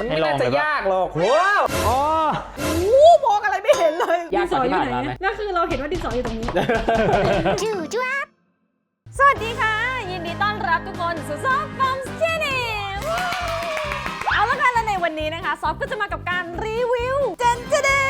มันให้ไม่ลองน่าจะเลยปะยากหรอกว้าวอ๋อโอ้มองอะไรไม่เห็นเลยยากกว่าที่ผ่านมาไหมนั่นคือเราเห็นว่าดินสออยู่ตรงนี้สวัสดีค่ะ ยินดีต้อนรับทุกคนสู่ซอฟต์ฟอมส์ชแนลเอาละค่ะและในวันนี้นะคะ ซอฟก็จะมากับการรีวิวเจนเจเดน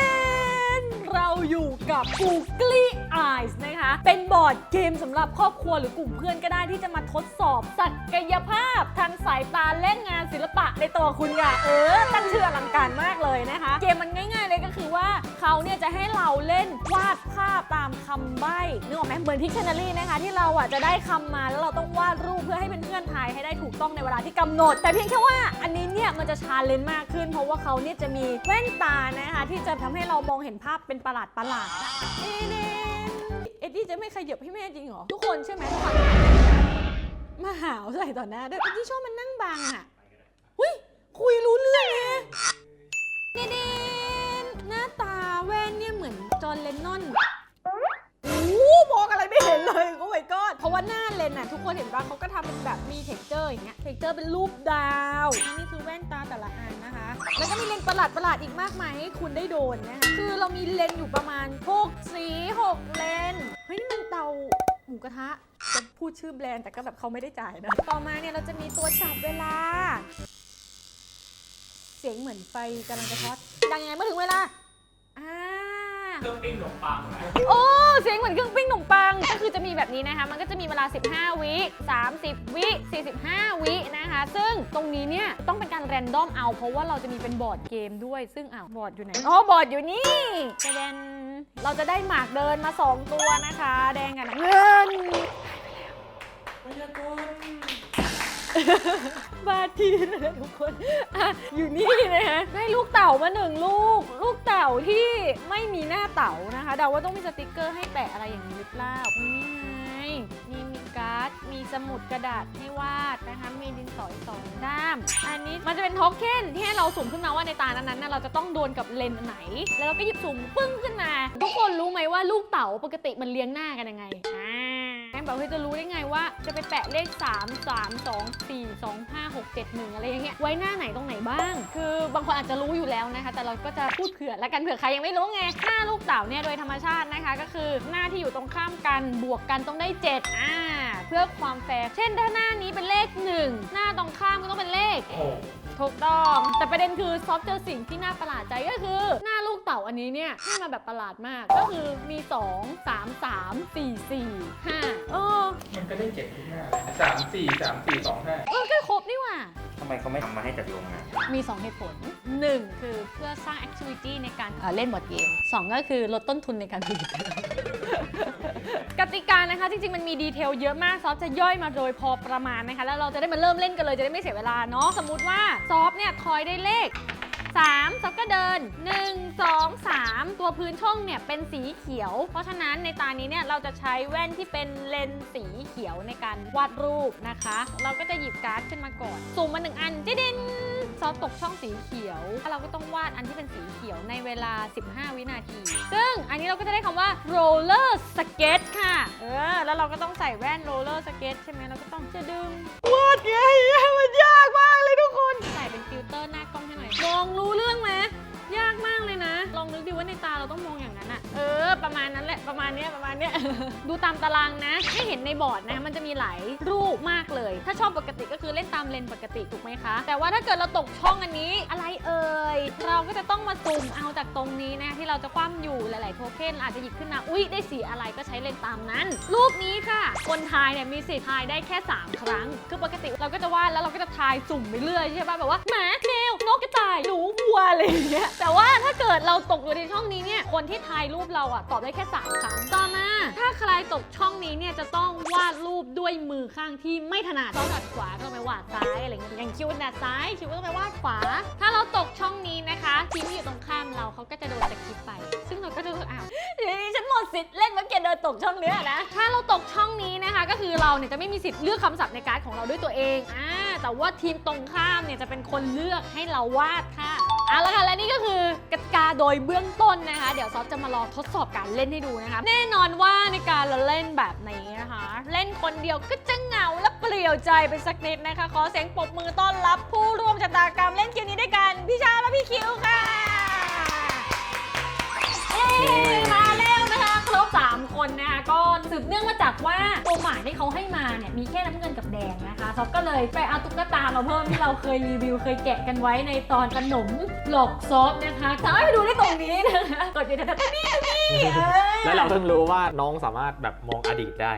เรา อยู่กับ Googly Eyes นะคะ เป็นบอร์ดเกมสำหรับครอบครัวหรือกลุ่มเพื่อนก็ได้ที่จะมาทดสอบศักยภาพทางสายตาเล่นงานศิลปะในตัวคุณค่ะ เออ ตั้งชื่ออลังการมากเลยนะคะ เกมมันง่าย ๆ เลยก็คือว่าเขาเนี่ยจะให้เราเล่นวาดภาพตามคำใบ้นึกออกไหมเหมือนพิกชันนารีนะคะ ที่เราอะจะได้คำมาแล้วเราต้องวาดรูปเพื่อให้เพื่อนๆทายให้ได้ถูกต้องในเวลาที่กำหนด แต่เพียงแค่ว่าอันนี้เนี่ยมันจะชาเลนจ์มากขึ้น เพราะว่าเขาเนี่ยจะมีแว่นตานะคะที่จะทำให้เรามองเห็นภาพเป็นประหลาดประหลาดอะเอเดนเอ็ดดี้จะไม่ขยับให้แม่จริงเหรอ ทุกคนใช่ไหมทุกคนมาหาวใส่ต่อหน้าด้วยเอ็ดดี้ชอบมันนั่งบังอะหุยคุยรู้เรื่องไงเดเดนหน้าตาแว่นเนี่ยเหมือนจอห์นเลนนอน มองอะไรไม่เห็นเลยโอ้ my god เพราะว่าหน้าเลนน่ะทุกคนเห็นป่ะเขาก็ทำเป็นแบบมีเท็กเจอร์อย่างเงี้ยเท็กเจอร์เป็นรูปดาวอันนี้คือแว่นตาแต่ละอันนะคะ แล้วก็มีเลนส์ประหลาดประหลาดๆอีกมากมายให้คุณได้โดนนะคะคือเรามีเลนส์อยู่ประมาณ6สี6เลนส์เฮ้ยนี่มันเตาหมูกระทะจะพูดชื่อแบรนด์แต่ก็แบบเขาไม่ได้จ่ายนะต่อมาเนี่ยเราจะมีตัวจับเวลา เสียงเหมือนไฟกำลังจะช็อตดังยังไงเมื่อถึงเวลา เครื่องปิ้งขนมปังโอ้ เสียงเหมือนเครื่องปิ้งขนมปัง ก็คือจะมีแบบนี้นะคะ มันก็จะมีเวลา 15 วิ 30 วิ 45 วินะคะ ซึ่งตรงนี้เนี่ยต้องเป็นการแรนดอมเอา เพราะว่าเราจะมีเป็นบอร์ดเกมด้วย ซึ่งอ้าวบอร์ดอยู่ไหน อ๋อ บอร์ดอยู่นี่แสดงเราจะได้หมากเดินมา 2 ตัวนะคะ แดงกับน้ำเงิน บาทีนะทุกคนอะอยู่นี่นะคะได้ลูกเต่ามาหนึ่งลูก ลูกเต่าที่ไม่มีหน้าเต่านะคะเดาว่าต้องมีสติกเกอร์ให้แปะอะไรอย่างนี้หรือเปล่านี่ไงมีมีการ์ดมีสมุดกระดาษให้วาดนะคะมีดินสอสองด้าม อันนี้มันจะเป็นโทเค็นที่ให้เราสุ่มขึ้นมาว่าในตานั้นๆน่ะเราจะต้องโดนกับเลนส์อันไหน แล้วเราก็หยิบสุ่มปึ้งขึ้นมา ทุกคนรู้ไหมว่าลูกเต่าปกติมันเลี้ยงหน้ากันยังไงอ่า แบบเฮ้ยจะรู้ได้ไงว่าจะไปแปะเลข 3 3 2 4 2 5 6 7 1 อะไรอย่างเงี้ยไว้หน้าไหนตรงไหนบ้าง คือบางคนอาจจะรู้อยู่แล้วนะคะ แต่เราก็จะพูดเผื่อและกันเผื่อใครยังไม่รู้ไงหน้าลูกเต๋าเนี่ยโดยธรรมชาตินะคะ ก็คือหน้าที่อยู่ตรงข้ามกันบวกกันต้องได้7อ่า พื่อความแฟร์ เช่นถ้าหน้านี้เป็นเลข 1 หน้าตรงข้ามก็ต้องเป็นเลข ถูกต้อง แต่ประเด็นคือซอฟเจอสิ่งที่น่าประหลาดใจก็คือ หน้าลูกเต่าอันนี้เนี่ยให้มาแบบประหลาดมาก ก็คือมี 2 3 3 4 4 5เออมันก็ได้เจ็ดทุกหน้าเลยสามสี่สามสี่สองห้าเออก็ครบนี่หว่า ทำไมเขาไม่ทำมาให้จากโรงงาน มี 2 เหตุผล 1 คือเพื่อสร้างแอคทิวิตี้ในการเอ่อเล่นบอร์ดเกม 2 ก็คือลดต้นทุนในการผลิต กติกานะคะ จริงๆ มันมีดีเทลเยอะมาก ซอฟจะย่อยมาโดยพอประมาณนะคะ แล้วเราจะได้มาเริ่มเล่นกันเลยจะได้ไม่เสียเวลาเนาะสมมุติว่าซอฟเนี่ยทอยได้เลข 3ซอฟก็เดิน 1 2 3 ตัวพื้นช่องเนี่ยเป็นสีเขียว เพราะฉะนั้นในตานี้เนี่ยเราจะใช้แว่นที่เป็นเลนส์สีเขียวในการวาดรูปนะคะ เราก็จะหยิบการ์ดขึ้นมาก่อน สุ่มมาหนึ่งอันจิดิน ซอฟตกช่องสีเขียว เราก็ต้องวาดอันที่เป็นสีเขียวในเวลา 15 วินาที ซึ่งอันนี้เราก็จะได้คำว่า roller skate ค่ะ เออ แล้วเราก็ต้องใส่แว่น roller skate ใช่ไหมเราก็ต้องจะดึงวาดไงมันยากมากเลยทุกคน ใส่เป็นฟิลเตอร์หน้ากล้องให้หน่อยมองรู้เรื่องไหม เออ ประมาณนั้นแหละประมาณเนี้ยประมาณเนี้ย ดูตามตารางนะให้เห็นในบอร์ดนะ มันจะมีหลายรูปมากเลย ถ้าชอบปกติก็คือเล่นตามเลนปกติถูกไหมคะ แต่ว่าถ้าเกิดเราตกช่องอันนี้อะไรเอ่ยเราก็จะต้องมาซูมเอาจากตรงนี้นะที่เราจะคว่ำอยู่หลาย ๆ โทเค็นอาจจะหยิบขึ้นมาอุ๊ยได้สีอะไรก็ใช้เลนตามนั้น รูปนี้ค่ะ คนทายเนี่ยมีสิทธิ์ทายได้แค่ 3 ครั้ง คือปกติเราก็จะวาดแล้วเราก็จะทายสุ่มไปเรื่อยใช่ป่ะแบบว่าหม กิดเราตกอยู่ในช่องนี้เนี่ย คนที่ทายรูปเราอะตอบได้แค่3ครั้งต่อมา ถ้าใครตกช่องนี้เนี่ยจะต้องวาดรูปด้วยมือข้างที่ไม่ถนัดต้องถนัดขวาก็ต้องไปวาดซ้ายอะไรเงี้ยอย่างคิวถนัดซ้ายคิวก็ต้องไปวาดขวา ถ้าเราตกช่องนี้นะคะทีมที่อยู่ตรงข้ามเราเขาก็จะโดนสกิปไป ซึ่งเราก็จะรู้สึกอ้าวเดี๋ยวนี้ฉันหมดสิทธิ์เล่นเมื่อกี้เดินตกช่องเนี้ยนะถ้าเราตกช่องนี้นะคะก็คือเราเนี่ยจะไม่มีสิทธิ์เลือกคำศัพท์ในการ์ดของเราด้วยตัวเองอ่าแต่ว่าทีมตรงข้ามเนี่ยจะเป็นคนเลือกให้เราวาดค่ะ เอาละค่ะและนี่ก็คือกติกาโดยเบื้องต้นนะคะ เดี๋ยวซอฟจะมาลองทดสอบการเล่นให้ดูนะคะ แน่นอนว่าในการเราเล่นแบบนี้นะคะ เล่นคนเดียวก็จะเหงาและเปลี่ยวใจไปสักนิดนะคะ ขอเสียงปรบมือต้อนรับผู้ร่วมชะตากรรมเล่นเกมนี้ด้วยกัน พี่ชาและพี่คิวค่ะเย้ สืบเนื่องมาจากว่าตัวหมายที่เขาให้มาเนี่ยมีแค่น้ำเงินกับแดงนะคะซอฟก็เลยไปเอาตุ๊กตามาเพิ่มที่เราเคยรีวิวเคยแกะกันไว้ในตอนขนมหลอกซอฟนะคะสามารถไปดูได้ตรงนี้นะคะกดอยู่แถวๆนี่นี่เออ แล้วเราเพิ่งรู้ว่าน้องสามารถแบบมองอดีตได้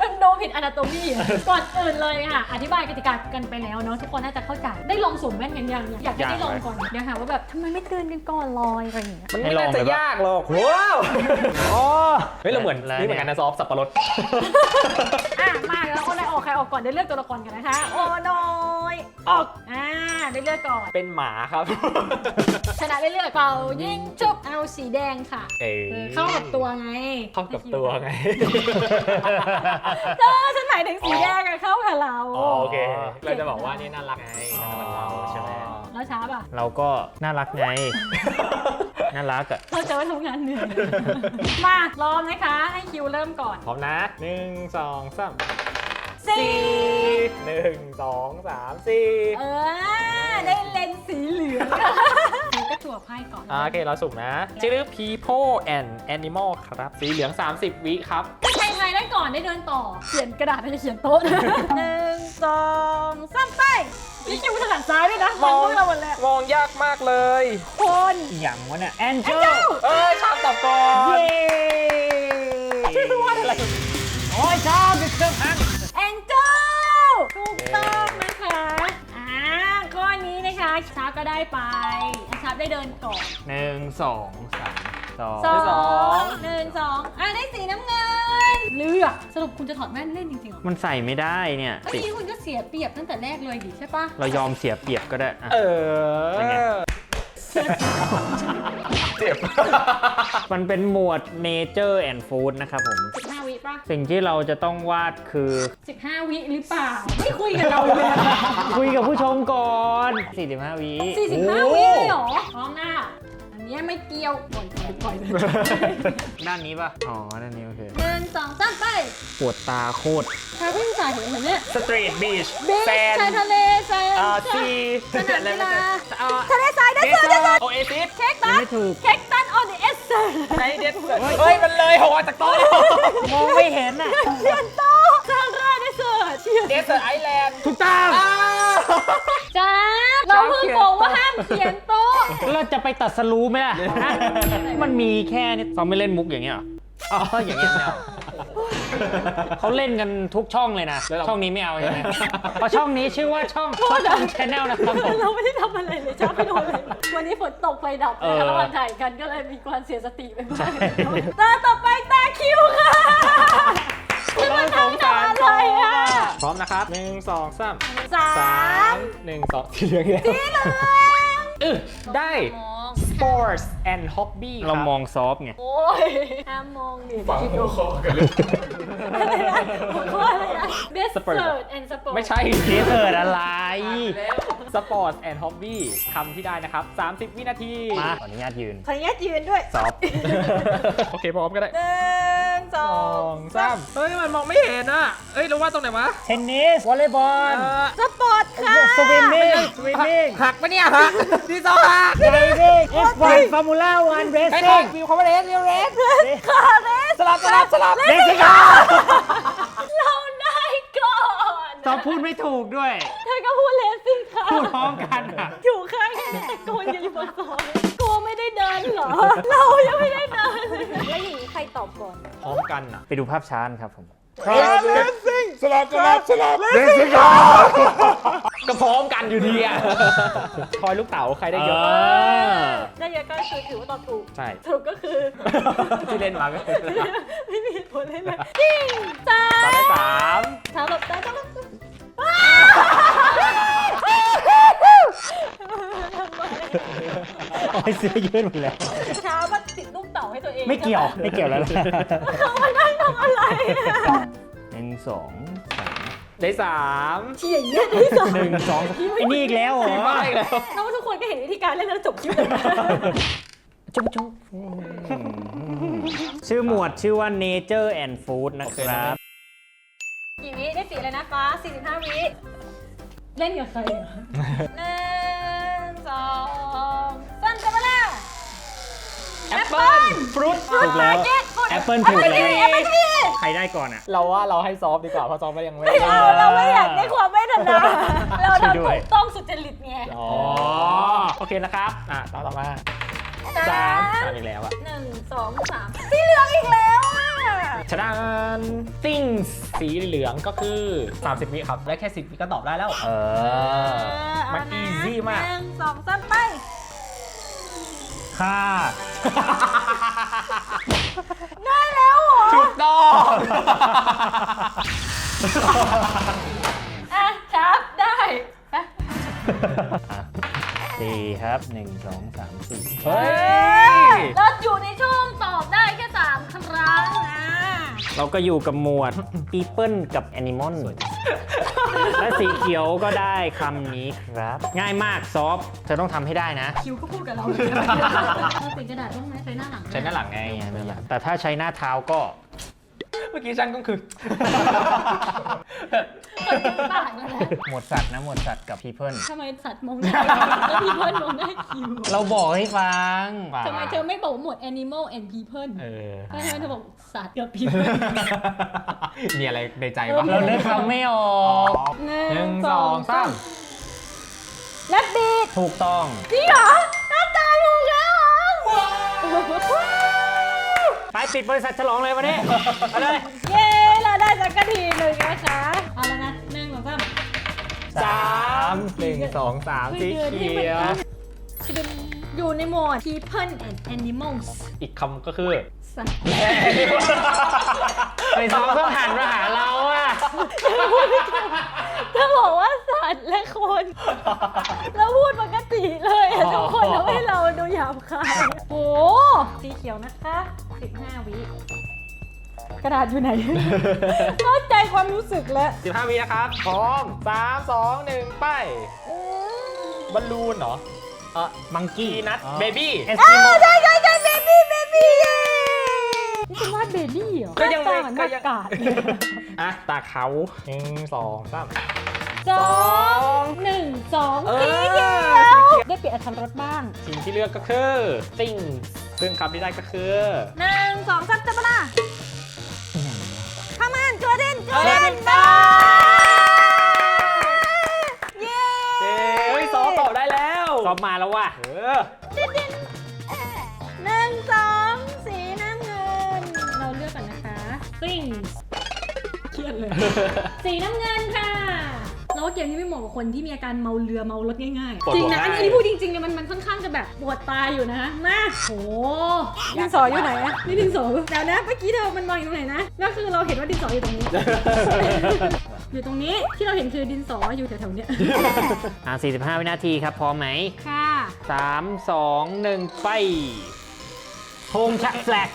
มันโดผิดอนาโตมีก่อนอื่นเลยค่ะ อธิบายกติกากันไปแล้วเนาะทุกคนน่าจะเข้าใจ ได้ลองสวมแว่นกันยังอยากให้ได้ลองก่อนเดี๋ยวหาว่าแบบทำไมไม่เตือนกันก่อนลอยอะไรอย่างเงี้ยมันไม่น่าจะยากหรอกว้าวอ๋อเฮ้ยเราเหมือนนี่เหมือนกันนะซอฟสับปะรด อะมาแล้วคนไหนออกใครออกก่อนได้เลือกตัวละครกันนะคะ โอ้น้อยออกอ่าได้เลือกก่อน เป็นหมาครับ ชนะได้เลือกเป่ายิงจุบเอาสีแดงค่ะเอ้ยเออเข้ากับตัวไงเข้ากับตัวไงเธอฉันหมายถึงสีแดงอะเข้ากับเราอ๋อโอเค เราจะบอกว่านี่น่ารักไงน่ารักเหมือนเราใช่ไหมแล้วช้าป่ะ เราก็น่ารักไง น่ารักอะเราจะว่าทำงานเหนื่อย มาพร้อมนะคะ ให้คิวเริ่มก่อนพร้อมนะหนึ่งสองสามสี่หนึ่งสองสามสี่เออ ได้เลนส์สีเหลืองเราก็จั่วไพ่ก่อนอ่าโอเค เราสุ่มนะ ชื่อ people and animal ครับ สีเหลือง 30 วิครับถ้าใครทายได้ก่อนได้เดินต่อ เขียนกระดาษไม่ได้เขียนโต๊ะนะหนึ่งสองสามไป นี่คิวถนัดซ้ายด้วยนะมองพวกเราหมดเลยมองยากมากเลยคนอย่างวะเนี่ยแอนเจเจ้าลเอ้ยชามตอบก่อนเย้ว่าอะไรโอ้ยชอบเป็นเครื่องพังแองเจิลถูกต้องนะคะอ่าข้อนี้นะคะชาร์ปก็ได้ไปอะชาร์ปได้เดินก่อนหนึ่งสองสามสองสอสองงหนึ่งสองอะได้สีน้ำเงิน เลือกสรุปคุณจะถอดแว่นเล่นจริงๆเหรอมันใส่ไม่ได้เนี่ยเมื่อติดกี้คุณก็เสียเปรียบตั้งแต่แรกเลยดิใช่ปะเรายอมเสียเปรียบก็ได้อะ เอเป็นไงอเจ็บ มันเป็นหมวด Nature and Food นะครับผม 15 วิปะสิ่งที่เราจะต้องวาดคือ 15 วิหรือเปล่า ไม่คุยกับเราเลยอะคุยกับผู้ชมก่อน 45 วิ 45 วิเลยเหรอมองหน้าอัน เนี้ยไม่เกี่ยวปล่อยปล่อยปล่อยเลยด้านนี้ป่ะ อ๋อ ด้านนี้โอเคหนึ่งสองสามไปปวดตาโคตรชายผู้ชายเห็นเหรอเนี่ยสตรีทบีชเบสแซนชายทะเลแซนอ่าซีสนามกีฬาอ่าทะเลทรายได้เจอได้เจอโอเอซิสเค้กยัตังนไม่ถูกเค้กตันออนเดอะเอสเซอร์ไหนเด็ดเฮ้ย มันเลยหัวจากโต๊ะมองไม่เห็นอะเขียนโต๊ะซาร่าได้เสิร์ชเดสเซอร์ไอแลนด์ถูกต้องจ้าเราเพิ่งบอกว่าห้ามเขียนโต๊ะ เราจะไปตัดสรู้ไหมล่ะมันมีแค่นี้ซ้อมไม่เล่นมุกอย่างเงี้ยเหรออ๋ออย่างเงี้ยไม่เอาเขาเล่นกันทุกช่องเลยนะช่องนี้ไม่เอาใช่ไหมเพราะช่องนี้ชื่อว่าช่องช่องชแนลนะครับผม เราไม่ได้ทำอะไรเลยจ้าไม่โดนเลยวันนี้ฝนตกไฟดับเอนะคะอระหว่างถ่ายกันก็เลยมีความเสียสติไปบ้างตาต่อไปตาคิวค่ะจะมาทำอะไรอะพร้อมนะครับหนึ่งสองสามสาสามมหนึ่งสองสีเหลืองอีกแล้วสีเหลือง เออได้ มอง sports and hobby เรามองซอฟต์ไง โอ้ยห้ามมองดิฝังหัวข้อกันเลยอะไรนะหัวข้ออะไรนะ Desert and Sport ไม่ใช่เทเสิร์ตอะไร sports and hobby คำที่ได้นะครับ 30 วินาที มาขออนุญาตยืน ขออนุญาตยืนด้วยซอฟต์ โอเคพร้อมก็ได้ หนึ่ง สสอองงสามเฮ้ยมันมองไม่เห็นอะเอ้ยเราว่าตรงไหนวะเทนนิสวอลเลย์บอลสปอร์ตค่ะสวิมมิ่งสวิมมิ่งหักปะเนี่ยหักที่สองหักไดวิ่ง F1 ฟอร์มูล่าวันเรสไอ้ซิ่งวิวคอมเมเรสวิวเรสคาเรสสลับสลับสลับเม็กซิโกเราได้ก่อนซอฟพูดไม่ถูกด้วย เธอก็พูดเลสสิค่ะพูดพร้อมกันอะอยู่ข้างแค่นี้ตะโกนกันอยู่บนซอย กลัวไม่ได้เดินเหรอ เรายังไม่ได้เดินเลยแล้วอย่างนี้ใครตอบก่อน พร้อมกันอะ ไปดูภาพช้าครับผมเรสซิ่งสลับสลับสลับเรสซิ่งก็พร้อมกันอยู่ดีอะทอยลูกเต๋าใครได้เยอะ ได้เยอะก็คือถือว่าตอบถูกใช่ถูกก็คือ ที่เล่นมาก็คือไม่มีเหตุผลเลยเลยจริงจ้าตอนได้สามเช้าหลบได้ก็หลบทำไม โอ้ย เสื้อยืดหมดแล้วเช้ามาติดลูกเต่าให้ตัวเองไม่เกี่ยวไม่เกี่ยวแล้วเขามานั่งทำอะไรอะหนึ่งสองสามได้สามเชี่ยเยี่ยที่สองหนึ่งสองไอ้นี่อีกแล้วเหรอไม่แล้วเราว่าทุกคนก็เห็นวิธีการเล่นแล้วจบคลิปเลยนะจุ๊บจุ๊บชื่อหมวดชื่อว่า Nature and Food นะครับกี่วิได้สีเลยนะฟ้า45 วิ เล่นกับใครอะหนึ่ แอปเปิ้ลฟรุตฟรุตมาร์เก็ตฟรุตแอปเปิลถูกเลยใครได้ก่อนอะ เราว่าเราให้ซอฟต์ดีกว่าเพราะซอฟต์ก็ยังไม่ไม่เอาเราไม่อยากได้ความไม่ถนัดเราช่วยทำด้ถูวยกต้องสุจริตไงอ๋อโอเคนะครับอะต่อต่อมาสาสามมสามอีกแล้วอะหนึ่งสองสามสีเหลืองอีกแล้วอะชนะติ้งสีเหลืองก็คือ 30 วิครับ และแค่ 10วิก็ตอบได้แล้ว เออ มันเาะ easy มากหนึ่งสองสามไป ค่าได้แล้วเหรอถูกต้องอะครับได้ไปสี่ครับหนึ่งสองสามสี่เฮ้ย เราอยู่ในช่วงตอบได้แค่3ครั้งนะ เราก็อยู่กับหมวด people กับ animal และสีเขียวก็ได้คำนี้ครับ ง่ายมากซอฟเธอต้องทำให้ได้นะ คิวก็พูดกับเราเลยเราเป็นกระดาษต้องไหมใช้หน้าหลัง ใช้หน้าหลังไงนี่ไงนั่นแหละแต่ถ้าใช้หน้าเท้าก็ เมื่อกี้ช่างก็คือ ปากนั่นแหละหมวดสัตว์นะหมวดสัตว์กับ people ทำไมสัตว์มองได้แล้วพี่เพื่อนมองได้คิวเราบอกให้ฟังทำไมเธอไม่บอกหมวด animal and people เออทำไมเธอบอกสัตว์กับ people มีอะไรในใจเอวะอเราเลือกคำไม่ออกหนึ่งสองสามและบีดถูกต้อง จริงเหรอหน้าตาถูกแล้วเหรอ ไปปิดบริษัทฉลองเลยวันนี้ไปเลยเย้ เราได้สักกะทีหนึ่งนะคะ เอาแล้วนะหนึ่งสองสามสามหนึ่งสองสามสีเขียว อยู่ในหมวด people and animals อีกคำก็คือสัตว์ไปซ้อมต้องหันมาหาเราอะถ้าบอกว่าสัตว์และคน แล้วพูดปกติเลยอะทุกคนทำให้เราดูหยาบคายโอ้สีเขียวนะคะ 15 วิกระดาษอยู่ไหน เข้าใจความรู้สึกแล้ว15วินะครับ พร้อมสามสองหนึ่งไป บอลลูนเหรอ เออมังกี้พีนัทเบบี้เอสอ้ากิโมวใช่ใช่ใช่เบบี้เบบี้เย้นี่คุณวาดเบบี้เหรอก็ยังหน้าตาเหมือนก็หยัน้าง กาดเลยอะตาเขาหนึ่งสองสาม สองหนึ่งสองเออ สีเขียวได้เปลี่ยนอัตรรสบ้างทีมที่เลือกก็คือติ้ง ซึ่งคำที่ได้ก็คือหนึ่งสองสามจับเวลาข้ามันเกอร์เดนเกอร์เดนเออเย้เฮ้ยซอตอบได้แล้วซ้อมมาแล้วว่ะเออหนึ่งสองสีน้ำเงิน เราเลือกกันนะคะซิงเครียดเลย สีน้ำเงินค่ะ เราว่าเกมนี้ไม่เหมาะกับคนที่มีอาการเมาเรือเมารถง่ายปวดๆจริงหัวนะ อันง่าย นี้พูดจริงๆเลยมันมันค่อนข้างจะแบบปวดตาอยู่นะมาโหดินสออยู่ไหนอะนี่ดินสอเดี๋ยวนะเมื่อกี้เธอมันวางอยู่ตรงไหนนะก็คือเราเห็นว่าดินสออยู่ตรงนี้ อยู่ตรงนี้ที่เราเห็นคือดินสออยู่แถวๆเนี้ยอ่า45 วินาทีครับ พร้อมไหม ค่ะ3 2 1 ไปธงชักแฟลก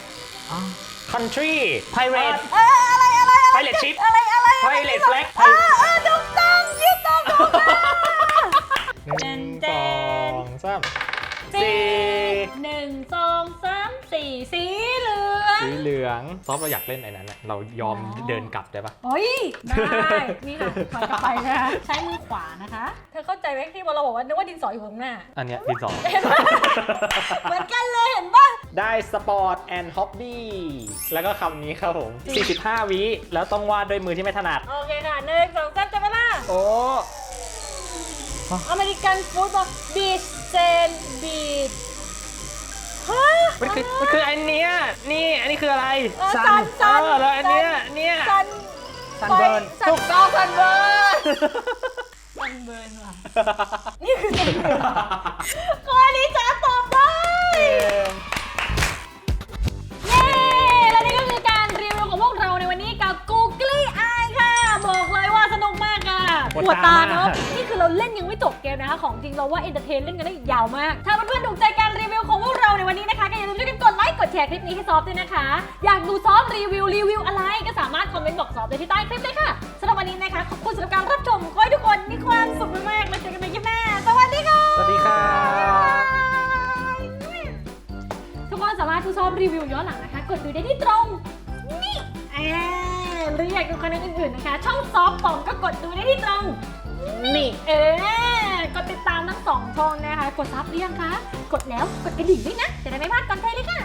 country ไพเรตเอออะไรอะไรอะไร pilot ship อะไรอะไร pilot flag เออเออถู หนึ่งสองสามสี่สี่หนึ่งสองสามสี่สีเหลือง สีเหลืองซอฟเราอยากเล่นไอ้นั้นน่ะเรายอมเดินกลับได้ปะโอ้ย ได้ นี่ค่ะถอยกลับไปนะคะ ใช้มือขวานะคะ เธอเข้าใจไหมที่ว่าเราบอกว่านึกว่าดินสออยู่ข้างหน้า อันเนี้ยดินสอเห็นปะเหมือนกันเลยเห็นปะได้สปอร์ตแอนด์ฮ็อบบี้แล้วก็คำนี้ครับผม 45 วิแล้วต้องวาดด้วยมือที่ไม่ถนัด โอเคค่ะหนึ่งสองสามจับเวลาโอ้ อเมริกันฟุตบอลบีชเซนบีชฮะมันคือมันคืออันเนี้ยนี่อันนี้คืออะไรเออซันซันเออแล้วอันเนี้ยเนี่ยซัน Sunburn ถูกต้องซันเบิร์นซันเบิร์นว่ะนี่คือซันเบิร์นข้อนี้จ ปวดตามากเนาะนี่คือเราเล่นยังไม่จบเกมนะคะ ของจริงเราว่าเอนเตอร์เทนเล่นกันได้อีกยาวมาก ถ้าเพื่อนๆถูกใจการรีวิวของพวกเราในวันนี้นะคะก็อย่าลืมช่วยกันกดไลค์กดแชร์คลิปนี้ให้ซอฟด้วยนะคะ อยากดูซอฟรีวิวรีวิวอะไรก็สามารถคอมเมนต์บอกซอฟได้ที่ใต้คลิปเลยค่ะสำหรับวันนี้นะคะขอบคุณสำหรับการรับชมขอให้ทุกคนมีความสุขมากๆแล้วเจอกันใหม่คลิปหน้าสวัสดีค่ะสวัสดีครับทุกคนสามารถดูซ้อมรีวิวย้อนหลังนะคะ กดดูได้ที่ตรงนี่เออ หรืออยากดูคอนเทนต์อื่นๆนะคะ ช่องซอฟปองก็กดดูได้ที่ตรงนี่เออกดติดตามทั้งสองช่องนะคะ กดซับหรือยังคะ กดแล้วกดกระดิ่งด้วยนะ จะได้ไม่พลาดคอนเทนต์